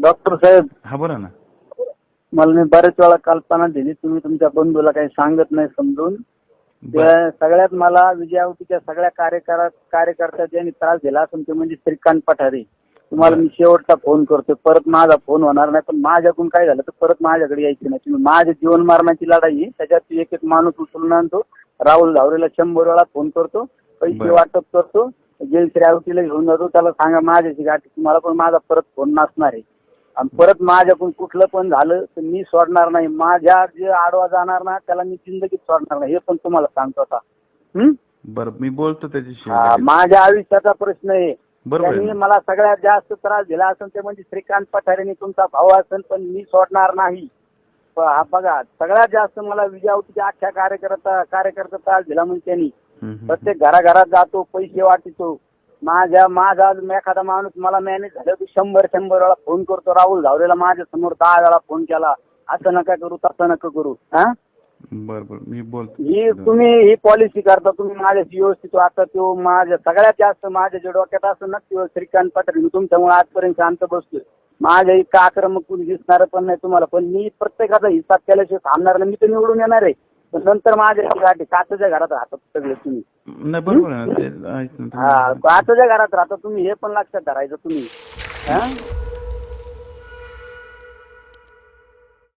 Doctor साहेब हा बोला ना. मला मी बरेच वेळा कल्पना दिली तुम्ही तुमच्या बंधूला काही सांगत नाही समजून. त्या सगळ्यात मला विजयावतीच्या सगळ्या कार्यकर्त्या कार्यकर्त्या ज्यांनी त्रास दिला असेल ते म्हणजे श्रीकांत पठारे. तुम्हाला मी शेवटचा फोन करतोय परत माझा फोन होणार नाही पण माझ्याकडून काय झालं तर परत माझ्याकडे यायची नाही. तुम्ही माझ्या जीवन मारण्याची लढाई. त्याच्यात एक एक माणूस उचलून आणतो. राहुल धावरेला शंभर वेळा फोन करतो पैसे. वाटप करतो गेल श्रावतीला घेऊन जातो त्याला सांगा माझ्याशी गाठी तुम्हाला पण माझा परत फोन नसणार आहे. आणि परत माझ्याकडून कुठलं पण झालं तर मी सोडणार नाही. माझ्या जे आडवा जाणार ना त्याला मी जिंदगीत सोडणार नाही. हे पण तुम्हाला सांगतो आता? बर मी बोलतो त्याच्याशी. हा, माझ्या आयुष्याचा प्रश्न आहे. बरोबर आहे. त्यांनी ना? मला सगळ्यात जास्त त्रास दिला असेल ते म्हणजे श्रीकांत पठारेने तुमचा भाऊ असेल पण मी सोडणार नाही. प- हा बघा सगळ्यात जास्त मला विजयावतीच्या अख्ख्या कार्यकर्ता कार्यकर्ता त्रास दिला म्हणजे त्यांनी. हम्म, हम्म. प्रत्येक घराघरात जातो पैसे वाटितो माझ्या माझा अजून एखादा माणूस मला मॅनेज झालं की शंभर शंभर वेळा फोन करतो. राहुल धावरेला माझ्यासमोर दहा वेळा फोन केला. असं नका करू तसं नका करू. हा? बर बर. मी बोलतो. ही तुम्ही ही पॉलिसी करता तुम्ही माझ्याशी व्यवस्थित आता तो माझ्या सगळ्यात जास्त माझ्या जे डोक्यात असं ना ते श्रीकांत पठारे मी तुमच्यामुळे आजपर्यंत शांत बसतोय. माझ्या इतका आक्रमक कोणी दिसणार पण नाही तुम्हाला. पण मी प्रत्येकाचा हिसाब केल्याशिवाय थांबणार नाही. मी तर निवडून येणार आहे. नंतर माझ्या गाठी काचच्या घरात राहतात सगळे तुम्ही. नाही बरोबर आहे. ना ते आहेच ना हा. काचच्या घरात राहता तुम्ही हे पण लक्षात धरायचं तुम्ही. हा?